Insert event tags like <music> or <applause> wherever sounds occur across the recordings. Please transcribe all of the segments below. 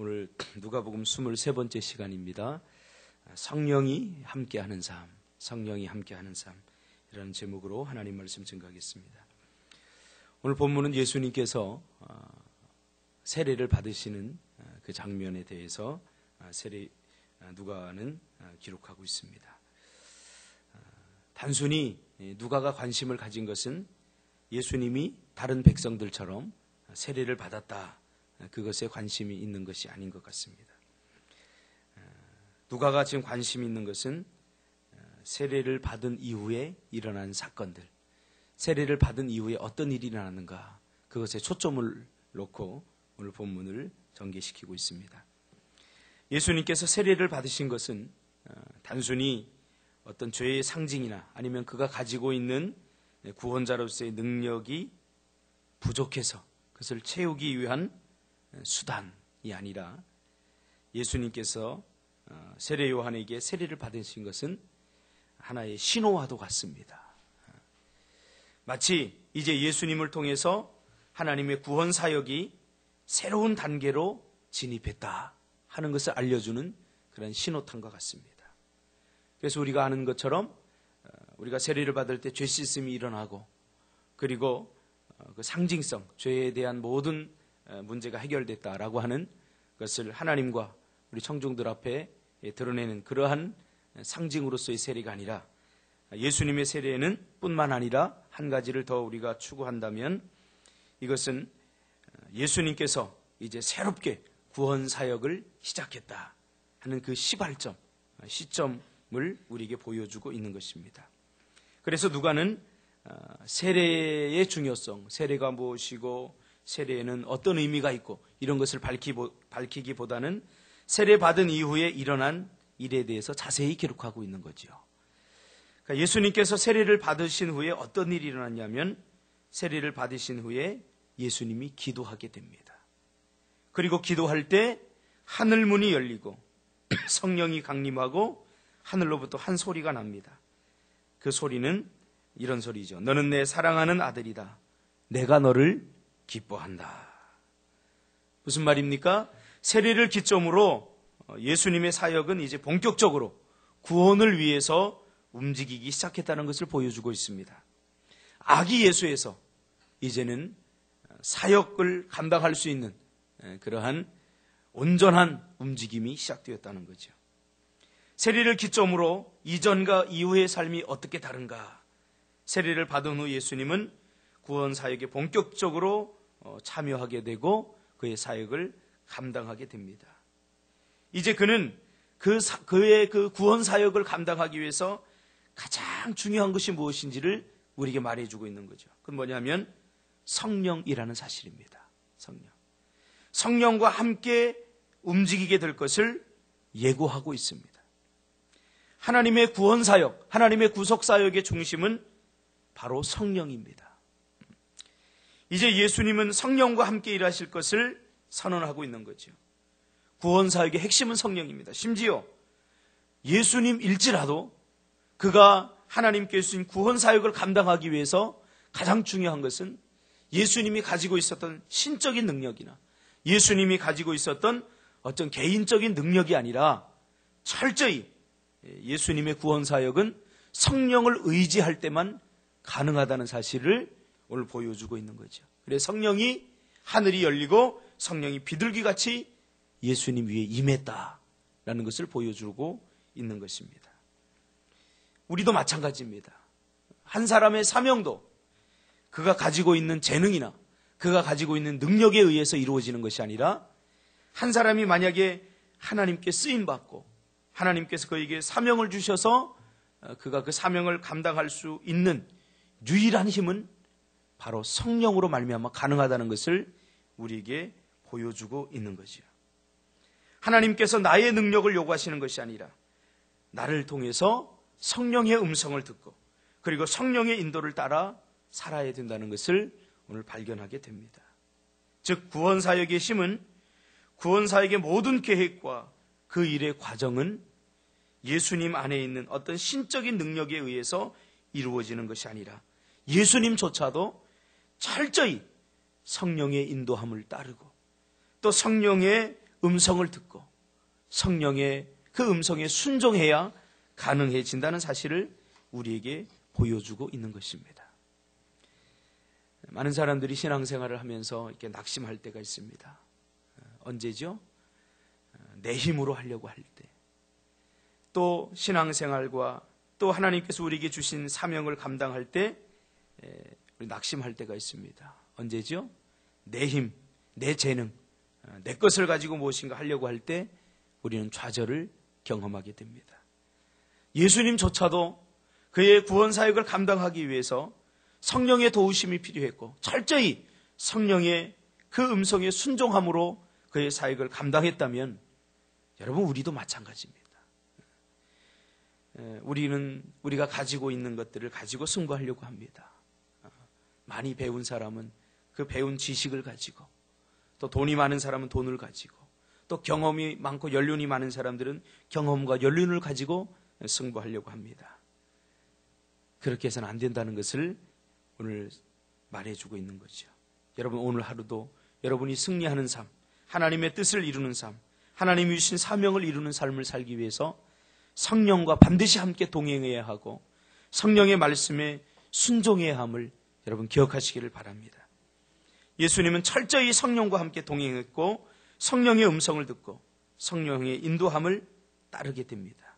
오늘 누가복음 23번째 시간입니다. 성령이 함께하는 삶, 성령이 함께하는 삶이라는 제목으로 하나님 말씀 증거하겠습니다. 오늘 본문은 예수님께서 어, 세례를 받으시는 어, 그 장면에 대해서 어, 세례 누가는 기록하고 있습니다. 단순히 누가가 관심을 가진 것은 예수님이 다른 백성들처럼 세례를 받았다. 그것에 관심이 있는 것이 아닌 것 같습니다. 어, 누가가 지금 관심이 있는 것은 어, 세례를 받은 이후에 일어난 사건들, 세례를 받은 이후에 어떤 일이 일어났는가, 그것에 초점을 놓고 오늘 본문을 전개시키고 있습니다. 예수님께서 세례를 받으신 것은 어, 단순히 어떤 죄의 상징이나 아니면 그가 가지고 있는 구원자로서의 능력이 부족해서 그것을 채우기 위한 수단이 아니라 예수님께서 어, 세례 요한에게 세례를 받으신 것은 하나의 신호와도 같습니다. 마치 이제 예수님을 통해서 하나님의 구원 사역이 새로운 단계로 진입했다 하는 것을 알려주는 그런 신호탄과 같습니다. 그래서 우리가 아는 것처럼 어, 우리가 세례를 받을 때 죄 씻음이 일어나고 그리고 어, 그 상징성, 죄에 대한 모든 문제가 해결됐다라고 하는 것을 하나님과 우리 청중들 앞에 드러내는 그러한 상징으로서의 세례가 아니라 예수님의 세례는 뿐만 아니라 한 가지를 더 우리가 추구한다면 이것은 예수님께서 이제 새롭게 구원 사역을 시작했다 하는 그 시발점, 시점을 우리에게 보여주고 있는 것입니다. 그래서 누가는 세례의 중요성, 세례가 무엇이고 세례에는 어떤 의미가 있고 이런 것을 밝히기보다는 세례 받은 이후에 일어난 일에 대해서 자세히 기록하고 있는 거죠. 그러니까 예수님께서 세례를 받으신 후에 어떤 일이 일어났냐면 세례를 받으신 후에 예수님이 기도하게 됩니다. 그리고 기도할 때 하늘 문이 열리고 성령이 강림하고 하늘로부터 한 소리가 납니다. 그 소리는 이런 소리죠. 너는 내 사랑하는 아들이다. 내가 너를 기뻐한다. 무슨 말입니까? 세례를 기점으로 어, 예수님의 사역은 이제 본격적으로 구원을 위해서 움직이기 시작했다는 것을 보여주고 있습니다. 아기 예수에서 이제는 사역을 감당할 수 있는 그러한 온전한 움직임이 시작되었다는 거죠. 세례를 기점으로 이전과 이후의 삶이 어떻게 다른가? 세례를 받은 후 예수님은 구원 사역에 본격적으로 어, 참여하게 되고 그의 사역을 감당하게 됩니다. 이제 그는 그 사, 그의 그 구원 사역을 감당하기 위해서 가장 중요한 것이 무엇인지를 우리에게 말해주고 있는 거죠. 그건 뭐냐면 성령이라는 사실입니다. 성령. 성령과 함께 움직이게 될 것을 예고하고 있습니다. 하나님의 구원 사역, 하나님의 구속 사역의 중심은 바로 성령입니다. 이제 예수님은 성령과 함께 일하실 것을 선언하고 있는 거죠. 구원 사역의 핵심은 성령입니다. 심지어 예수님일지라도 그가 하나님께 주신 구원 사역을 감당하기 위해서 가장 중요한 것은 예수님이 가지고 있었던 신적인 능력이나 예수님이 가지고 있었던 어떤 개인적인 능력이 아니라 철저히 예수님의 구원 사역은 성령을 의지할 때만 가능하다는 사실을 오늘 보여주고 있는 거죠. 그래 성령이 하늘이 열리고 성령이 비둘기 같이 예수님 위에 임했다라는 것을 보여주고 있는 것입니다. 우리도 마찬가지입니다. 한 사람의 사명도 그가 가지고 있는 재능이나 그가 가지고 있는 능력에 의해서 이루어지는 것이 아니라 한 사람이 만약에 하나님께 쓰임 받고 하나님께서 그에게 사명을 주셔서 그가 그 사명을 감당할 수 있는 유일한 힘은 바로 성령으로 말미암아 가능하다는 것을 우리에게 보여주고 있는 거지요. 하나님께서 나의 능력을 요구하시는 것이 아니라 나를 통해서 성령의 음성을 듣고 그리고 성령의 인도를 따라 살아야 된다는 것을 오늘 발견하게 됩니다. 즉 구원 사역의 심은 구원 사역의 모든 계획과 그 일의 과정은 예수님 안에 있는 어떤 신적인 능력에 의해서 이루어지는 것이 아니라 예수님조차도 철저히 성령의 인도함을 따르고 또 성령의 음성을 듣고 성령의 그 음성에 순종해야 가능해진다는 사실을 우리에게 보여주고 있는 것입니다. 많은 사람들이 신앙생활을 하면서 이렇게 낙심할 때가 있습니다. 언제죠? 내 힘으로 하려고 할 때. 또 신앙생활과 또 하나님께서 우리에게 주신 사명을 감당할 때 낙심할 때가 있습니다. 언제죠? 내 힘, 내 재능, 내 것을 가지고 무엇인가 하려고 할 때 우리는 좌절을 경험하게 됩니다. 예수님조차도 그의 구원 사역을 감당하기 위해서 성령의 도우심이 필요했고 철저히 성령의 그 음성에 순종함으로 그의 사역을 감당했다면 여러분 우리도 마찬가지입니다. 우리는 우리가 가지고 있는 것들을 가지고 승부하려고 합니다. 많이 배운 사람은 그 배운 지식을 가지고 또 돈이 많은 사람은 돈을 가지고 또 경험이 많고 연륜이 많은 사람들은 경험과 연륜을 가지고 승부하려고 합니다. 그렇게 해서는 안 된다는 것을 오늘 말해주고 있는 거죠. 여러분 오늘 하루도 여러분이 승리하는 삶, 하나님의 뜻을 이루는 삶, 하나님이 주신 사명을 이루는 삶을 살기 위해서 성령과 반드시 함께 동행해야 하고 성령의 말씀에 순종해야 함을 여러분 기억하시기를 바랍니다. 예수님은 철저히 성령과 함께 동행했고 성령의 음성을 듣고 성령의 인도함을 따르게 됩니다.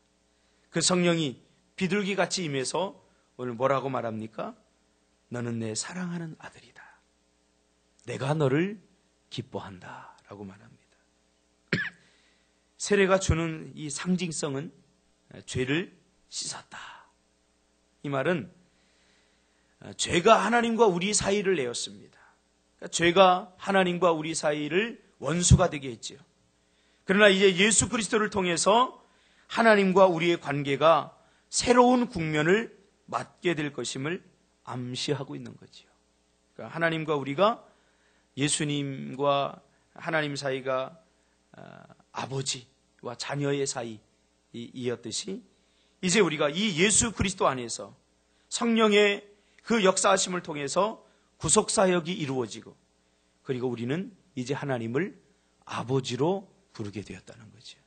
그 성령이 비둘기 같이 임해서 오늘 뭐라고 말합니까? 너는 내 사랑하는 아들이다. 내가 너를 기뻐한다. 라고 말합니다. <clears throat> 세례가 주는 이 상징성은 죄를 씻었다. 이 말은 죄가 하나님과 우리 사이를 내었습니다. 그러니까 죄가 하나님과 우리 사이를 원수가 되게 했지요. 그러나 이제 예수 그리스도를 통해서 하나님과 우리의 관계가 새로운 국면을 맞게 될 것임을 암시하고 있는 거지요. 그러니까 하나님과 우리가 예수님과 하나님 사이가 아, 아버지와 자녀의 사이이었듯이 이제 우리가 이 예수 그리스도 안에서 성령의 그 역사하심을 통해서 구속 사역이 이루어지고 그리고 우리는 이제 하나님을 아버지로 부르게 되었다는 거죠.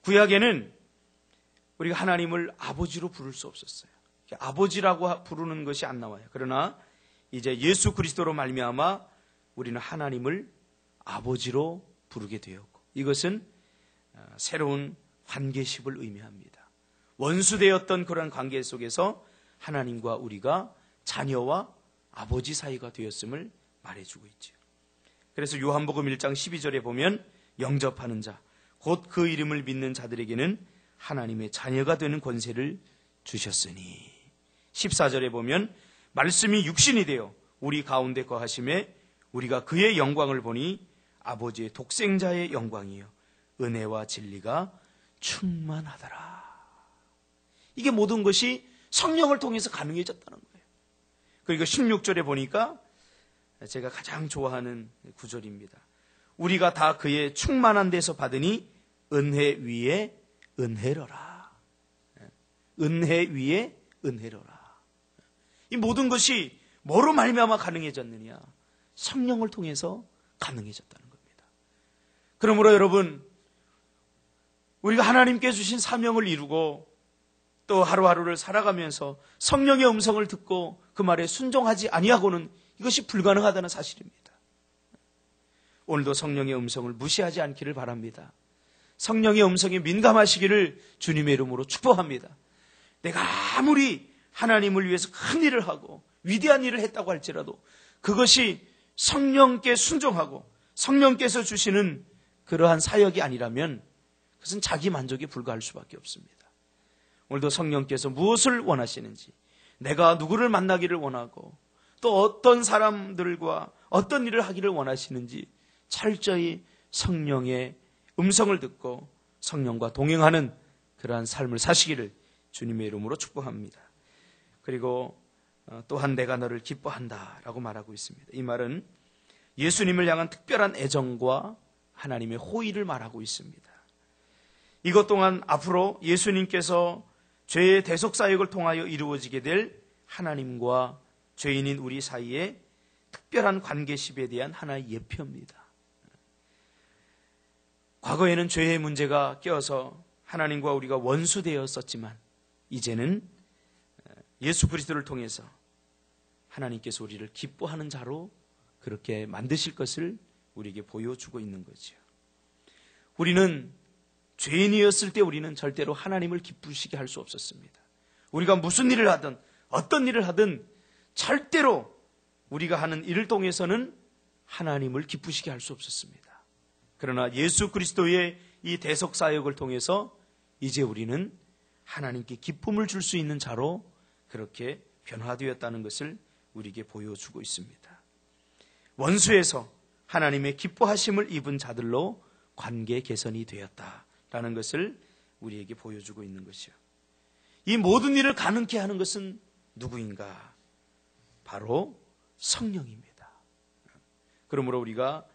구약에는 우리가 하나님을 아버지로 부를 수 없었어요. 아버지라고 부르는 것이 안 나와요. 그러나 이제 예수 그리스도로 말미암아 우리는 하나님을 아버지로 부르게 되었고 이것은 어, 새로운 관계십을 의미합니다. 원수되었던 그런 관계 속에서 하나님과 우리가 자녀와 아버지 사이가 되었음을 말해주고 있죠. 그래서 요한복음 1장 12절에 보면 영접하는 자, 곧 그 이름을 믿는 자들에게는 하나님의 자녀가 되는 권세를 주셨으니. 14절에 보면 말씀이 육신이 되어 우리 가운데 거하심에 우리가 그의 영광을 보니 아버지의 독생자의 영광이요. 은혜와 진리가 충만하더라. 이게 모든 것이 성령을 통해서 가능해졌다는 거예요. 그리고 16절에 보니까 제가 가장 좋아하는 구절입니다. 우리가 다 그의 충만한 데서 받으니 은혜 위에 은혜로라. 은혜 위에 은혜로라. 이 모든 것이 뭐로 말미암아 가능해졌느냐? 성령을 통해서 가능해졌다는 겁니다. 그러므로 여러분 우리가 하나님께 주신 사명을 이루고 또 하루하루를 살아가면서 성령의 음성을 듣고 그 말에 순종하지 아니하고는 이것이 불가능하다는 사실입니다. 오늘도 성령의 음성을 무시하지 않기를 바랍니다. 성령의 음성에 민감하시기를 주님의 이름으로 축복합니다. 내가 아무리 하나님을 위해서 큰 일을 하고 위대한 일을 했다고 할지라도 그것이 성령께 순종하고 성령께서 주시는 그러한 사역이 아니라면 그것은 자기 만족에 불과할 수밖에 없습니다. 오늘도 성령께서 무엇을 원하시는지 내가 누구를 만나기를 원하고 또 어떤 사람들과 어떤 일을 하기를 원하시는지 철저히 성령의 음성을 듣고 성령과 동행하는 그러한 삶을 사시기를 주님의 이름으로 축복합니다. 그리고 어, 또한 내가 너를 기뻐한다 라고 말하고 있습니다. 이 말은 예수님을 향한 특별한 애정과 하나님의 호의를 말하고 있습니다. 이것 또한 앞으로 예수님께서 죄의 대속 사역을 통하여 이루어지게 될 하나님과 죄인인 우리 사이에 특별한 관계십에 대한 하나의 예표입니다. 과거에는 죄의 문제가 껴서 하나님과 우리가 원수되었었지만 이제는 예수 그리스도를 통해서 하나님께서 우리를 기뻐하는 자로 그렇게 만드실 것을 우리에게 보여주고 있는 거죠. 우리는 죄인이었을 때 우리는 절대로 하나님을 기쁘시게 할 수 없었습니다. 우리가 무슨 일을 하든 어떤 일을 하든 절대로 우리가 하는 일을 통해서는 하나님을 기쁘시게 할 수 없었습니다. 그러나 예수 그리스도의 이 대속 사역을 통해서 이제 우리는 하나님께 기쁨을 줄 수 있는 자로 그렇게 변화되었다는 것을 우리에게 보여주고 있습니다. 원수에서 하나님의 기뻐하심을 입은 자들로 관계 개선이 되었다 라는 것을 우리에게 보여주고 있는 것이요. 이 모든 일을 가능케 하는 것은 누구인가? 바로 성령입니다. 그러므로 우리가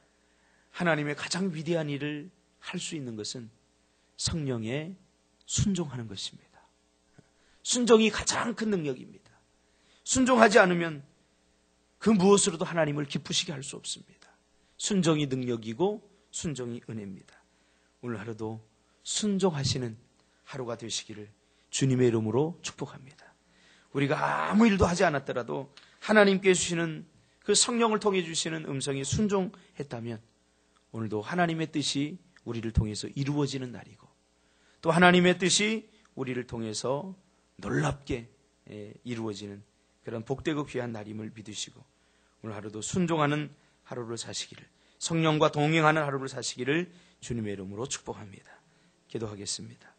하나님의 가장 위대한 일을 할 수 있는 것은 성령에 순종하는 것입니다. 순종이 가장 큰 능력입니다. 순종하지 않으면 그 무엇으로도 하나님을 기쁘시게 할 수 없습니다. 순종이 능력이고 순종이 은혜입니다. 오늘 하루도 순종하시는 하루가 되시기를 주님의 이름으로 축복합니다. 우리가 아무 일도 하지 않았더라도 하나님께 주시는 그 성령을 통해 주시는 음성이 순종했다면 오늘도 하나님의 뜻이 우리를 통해서 이루어지는 날이고 또 하나님의 뜻이 우리를 통해서 놀랍게 이루어지는 그런 복되고 귀한 날임을 믿으시고 오늘 하루도 순종하는 하루를 사시기를 성령과 동행하는 하루를 사시기를 주님의 이름으로 축복합니다. 기도하겠습니다.